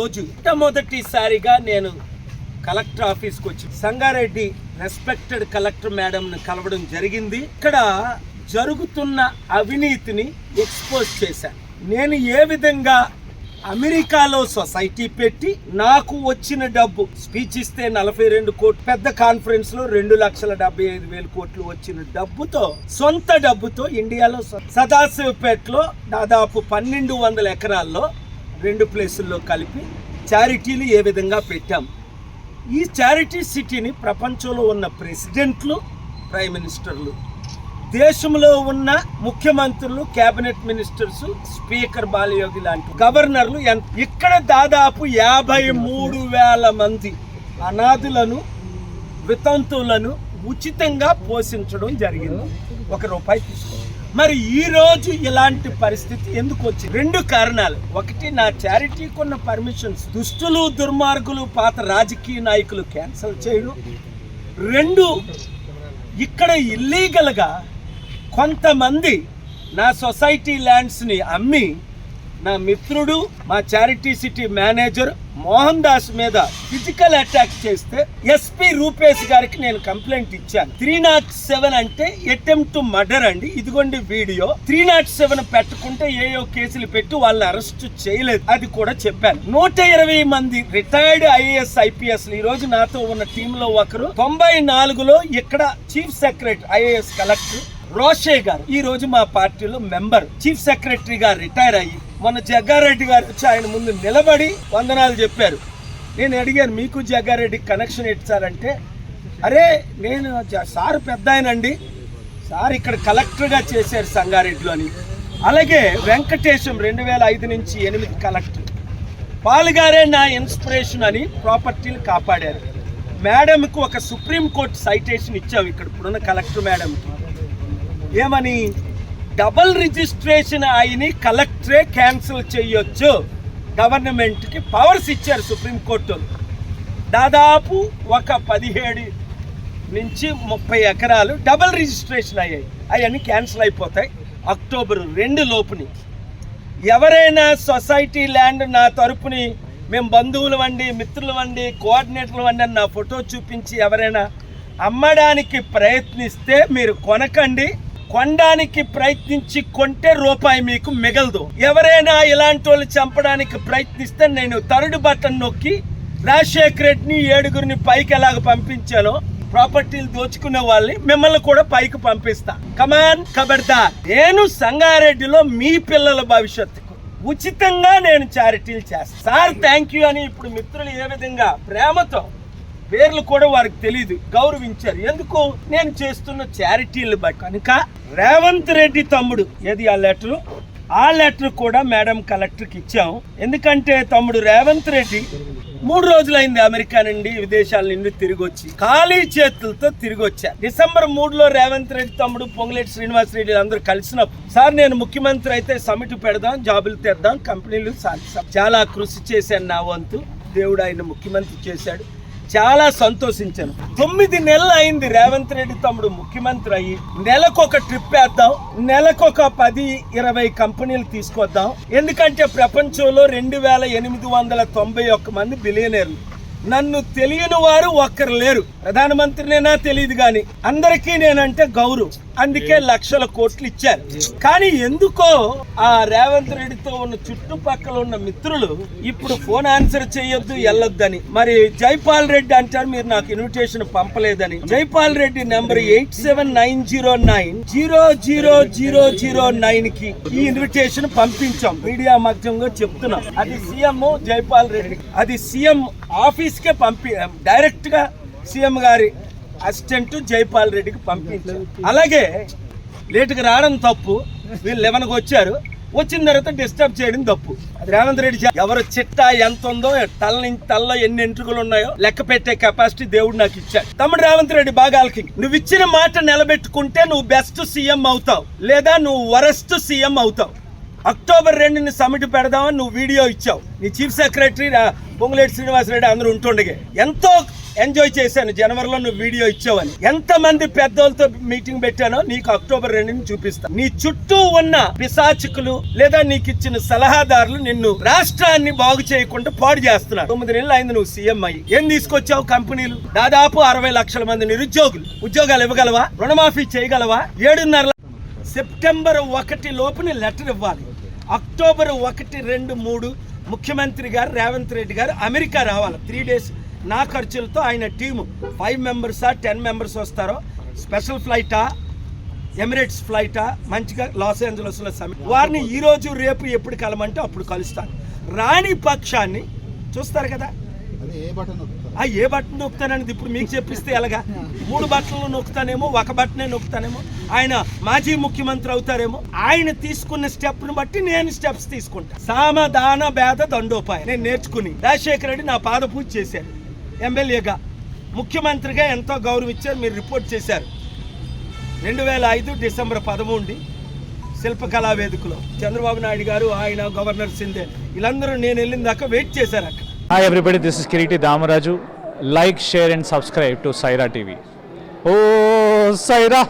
రోజు మొట్టమొదటిసారిగా నేను కలెక్టర్ ఆఫీస్కి వచ్చి సంగారెడ్డి రెస్పెక్టెడ్ కలెక్టర్ మేడంని కలవడం జరిగింది. ఇక్కడ జరుగుతున్న అవినీతిని ఎక్స్పోజ్ చేశాను. నేను ఏ విధంగా అమెరికాలో సొసైటీ పెట్టి నాకు వచ్చిన డబ్బు స్పీచ్ ఇస్తే నలభై రెండు కోట్లు పెద్ద కాన్ఫరెన్స్లో రెండు లక్షల డెబ్బై ఐదు వేల కోట్లు వచ్చిన డబ్బుతో సొంత డబ్బుతో ఇండియాలో సదాశివపేటలో దాదాపు పన్నెండు వందల ఎకరాల్లో రెండు ప్లేసుల్లో కలిపి చారిటీలు ఏ విధంగా పెట్టాం? ఈ చారిటీ సిటీని ప్రపంచంలో ఉన్న ప్రెసిడెంట్లు ప్రైమ్ మినిస్టర్లు దేశంలో ఉన్న ముఖ్యమంత్రులు కేబినెట్ మినిస్టర్స్ స్పీకర్ బాలయోగి లాంటి గవర్నర్లు ఎన్- ఇక్కడ దాదాపు యాభై మూడు వేల మంది అనాథులను వితంతువులను ఉచితంగా పోషించడం జరిగింది. ఒక రూపాయి తీసుకో. మరి ఈ రోజు ఇలాంటి పరిస్థితి ఎందుకు వచ్చింది? రెండు కారణాలు. ఒకటి నా చారిటీకి ఉన్న పర్మిషన్స్ దుష్టులు దుర్మార్గులు పాత రాజకీయ నాయకులు క్యాన్సిల్ చేయడం. రెండు ఇక్కడ ఇల్లీగల్గా కొంతమంది నా సొసైటీ ల్యాండ్స్ని అమ్మి నా మిత్రుడు మా charity city manager Mohan Das మీద ఫిజికల్ అటాక్ చేస్తే ఎస్పీ రూపేష్ గారికి నేను కంప్లైంట్ ఇచ్చాను. త్రీ నాట్ సెవెన్ అంటే అటెంప్ట్ మర్డర్ అండి. ఇదిగోండి వీడియో. త్రీ నాట్ సెవెన్ పెట్టుకుంటే ఏయో కేసులు పెట్టి వాళ్ళని అరెస్ట్ చేయలేదు. అది కూడా చెప్పాను. నూట ఇరవై మంది రిటైర్డ్ ఐఏఎస్ ఐపీఎస్ ఈ రోజు నాతో ఉన్న టీమ్లో ఒకరు. తొంభై నాలుగులో ఇక్కడ చీఫ్ సెక్రటరీ ఐఏఎస్ కలెక్టర్ రోషే గారు. ఈ రోజు మా పార్టీలో మెంబర్ చీఫ్ సెక్రటరీగా రిటైర్ అయ్యి మొన్న జగ్గారెడ్డి గారు వచ్చి ఆయన ముందు నిలబడి వందనాలు చెప్పారు. నేను అడిగాను మీకు జగ్గారెడ్డి కనెక్షన్ ఇచ్చారంటే అరే నేను సార్ పెద్ద ఆయనండి. సార్ ఇక్కడ కలెక్టర్గా చేశారు సంగారెడ్డిలోని. అలాగే వెంకటేశం రెండు వేల ఐదు నుంచి ఎనిమిది కలెక్టర్ పాలుగారే నా ఇన్స్పిరేషన్ అని ప్రాపర్టీలు కాపాడారు. మేడంకు ఒక సుప్రీంకోర్టు సైటేషన్ ఇచ్చాం ఇక్కడ ఇప్పుడున్న కలెక్టర్ మేడంకి. ఏమని? డబల్ రిజిస్ట్రేషన్ అయిని కలెక్టరే క్యాన్సిల్ చేయొచ్చు. గవర్నమెంట్కి పవర్స్ ఇచ్చారు సుప్రీంకోర్టు. దాదాపు ఒక పదిహేడు నుంచి ముప్పై ఎకరాలు డబల్ రిజిస్ట్రేషన్ అయ్యాయి. అవన్నీ క్యాన్సిల్ అయిపోతాయి అక్టోబర్ రెండు లోపుని. ఎవరైనా సొసైటీ ల్యాండ్ నా తరపుని మేము బంధువులు వండి మిత్రులు వండి కోఆర్డినేటర్లు వండి అని నా ఫోటో చూపించి ఎవరైనా అమ్మడానికి ప్రయత్నిస్తే మీరు కొనకండి. కొనడానికి ప్రయత్నించి కొంటే రూపాయి మీకు మిగలదు. ఎవరైనా ఇలాంటి వాళ్ళు చంపడానికి ప్రయత్నిస్తే నేను థర్డ్ బటన్ నొక్కి రాజశేఖర్ రెడ్డిని ఏడుగురిని పైకి ఎలాగ పంపించానో ప్రాపర్టీలు దోచుకునే వాళ్ళని మిమ్మల్ని కూడా పైకి పంపిస్తా. కమాన్ కబడ్దార్. నేను సంగారెడ్డిలో మీ పిల్లల భవిష్యత్తుకు ఉచితంగా నేను చారిటీలు చేస్తాను సార్ థ్యాంక్ యూ అని ఇప్పుడు మిత్రులు ఏ విధంగా ప్రేమతో పేర్లు కూడా వారికి తెలియదు గౌరవించారు. ఎందుకు? నేను చేస్తున్న చారిటీలు బట్టి. కనుక రేవంత్ రెడ్డి తమ్ముడు ఏది ఆ లెటర్? ఆ లెటర్ కూడా మేడం కలెక్టర్కి ఇచ్చాం. ఎందుకంటే తమ్ముడు రేవంత్ రెడ్డి మూడు రోజులైంది అమెరికా నుండి విదేశాల నుండి తిరిగి వచ్చి ఖాళీ చేతులతో తిరిగి వచ్చారు డిసెంబర్ మూడులో రేవంత్ రెడ్డి తమ్ముడు పొంగులేటి శ్రీనివాస్ రెడ్డి అందరూ కలిసినప్పుడు సార్ నేను ముఖ్యమంత్రి అయితే సమిట్ పెడదాం జాబులు తెద్దాం కంపెనీలు సాధిస్తాం. చాలా కృషి చేశాను నా వంతు. దేవుడు ఆయన ముఖ్యమంత్రి చేశాడు. చాలా సంతోషించాను. తొమ్మిది నెలలు అయింది రేవంత్ రెడ్డి తమ్ముడు ముఖ్యమంత్రి అయ్యి. నెలకొక ట్రిప్ వేద్దాం నెలకొక పది ఇరవై కంపెనీలు తీసుకొద్దాం. ఎందుకంటే ప్రపంచంలో రెండు వేల ఎనిమిది వందల తొంభై ఒక్క మంది బిలియనర్లు నన్ను తెలియని వారు ఒక్కరు లేరు. ప్రధానమంత్రినేనా తెలియదు కానీ అందరికీ నేనంటే గౌరవం. అందుకే లక్షల కోట్లు ఇచ్చారు. కానీ ఎందుకో ఆ రేవంత్ రెడ్డితో ఉన్న చుట్టుపక్కల ఉన్న మిత్రులు ఇప్పుడు ఫోన్ ఆన్సర్ చేయొద్దు వెళ్ళొద్దని. మరి జైపాల్ రెడ్డి అంటారు మీరు నాకు invitation పంపలేదని. Jaipal Reddy number eight seven nine zero nine zero zero zero zero నైన్కి ఈ ఇన్విటేషన్ పంపించాం. మీడియా మాధ్యమంగా చెప్తున్నాం. అది సీఎం జైపాల్ రెడ్డి అది సీఎం ఆఫీస్ కే పంపి డైరెక్ట్గా సీఎం గారి అసిస్టెంట్ జైపాల్ రెడ్డికి పంపించారు. అలాగే లేటుగా రావడం తప్పు. వీళ్ళు లెవెన్కి వచ్చారు. వచ్చిన తర్వాత డిస్టర్బ్ చేయడం తప్పు. రేవంత్ రెడ్డి ఎవరు చిట్టా ఎంత ఉందో తల తల్ల తలలో ఎన్ని ఎంట్రుకలు ఉన్నాయో లెక్క పెట్టే కెపాసిటీ దేవుడు నాకు ఇచ్చాడు. తమ్ముడు రేవంత్ రెడ్డి బాగాలకి నువ్వు ఇచ్చిన మాట నిలబెట్టుకుంటే నువ్వు బెస్ట్ సీఎం అవుతావు. లేదా నువ్వు వరస్ట్ సీఎం అవుతావు. అక్టోబర్ రెండుని సమిట్ పెడదామని నువ్వు వీడియో ఇచ్చావు. నీ చీఫ్ సెక్రటరీ పొంగులేటి శ్రీనివాసరెడ్డి అందరూ ఉంటుండగా. ఎంతో ఎంజాయ్ చేశాను. జనవరిలో నువ్వు వీడియో ఇచ్చావని. ఎంతమంది పెద్దోళ్ళతో మీటింగ్ పెట్టానో నీకు అక్టోబర్ రెండుని చూపిస్తా. నీ చుట్టూ ఉన్న పిశాచికులు లేదా నీకు ఇచ్చిన సలహాదారులు నిన్ను రాష్ట్రాన్ని బాగు చేయకుండా పాడు చేస్తున్నారు. తొమ్మిది నెలలు అయింది నువ్వు సీఎం అయ్యి. ఏం తీసుకొచ్చావు కంపెనీలు? దాదాపు అరవై లక్షల మంది నిరుద్యోగులు. ఉద్యోగాలు ఇవ్వగలవా? రుణమాఫీ చేయగలవా? ఏడున్నర సెప్టెంబర్ ఒకటి లోపుని లెటర్ ఇవ్వాలి. అక్టోబర్ ఒకటి రెండు మూడు ముఖ్యమంత్రి గారు రేవంత్ రెడ్డి గారు అమెరికా రావాలి. త్రీ డేస్ నా ఖర్చులతో ఆయన టీము ఫైవ్ మెంబర్సా టెన్ మెంబర్స్ వస్తారో? స్పెషల్ ఫ్లైటా? ఎమిరేట్స్ ఫ్లైటా? మంచిగా లాస్ ఏంజలస్లో సమ్మిట్ వారిని ఈ రోజు రేపు ఎప్పుడు కలమంటే అప్పుడు కలుస్తాను. రాని పక్షాన్ని చూస్తారు కదా? ఆ ఏ బటన్ నొక్కుతానని ఇప్పుడు మీకు చెప్పిస్తే ఎలాగా? మూడు బట్టలు నొక్కుతానేమో ఒక బట్టనే నొక్కుతానేమో ఆయన మాజీ ముఖ్యమంత్రి అవుతారేమో ఆయన తీసుకున్న స్టెప్ను బట్టి నేను స్టెప్స్ తీసుకుంటా. సామధాన భేద దండోపాయం. నేను నేర్చుకుని రాజశేఖర రెడ్డి నా పాద పూజ చేశారు ఎమ్మెల్యేగా ముఖ్యమంత్రిగా ఎంతో గౌరవించారు మీరు రిపోర్ట్ చేశారు. రెండు వేల ఐదు డిసెంబర్ పదమూడు శిల్పకళా వేదికలో చంద్రబాబు నాయుడు గారు ఆయన గవర్నర్ సింధే వీళ్ళందరూ నేను వెళ్ళిన దాకా వెయిట్ చేశారు అక్కడ. Hi everybody, this Kireeti Damaraju like share and subscribe to Saira TV oh Sye Raa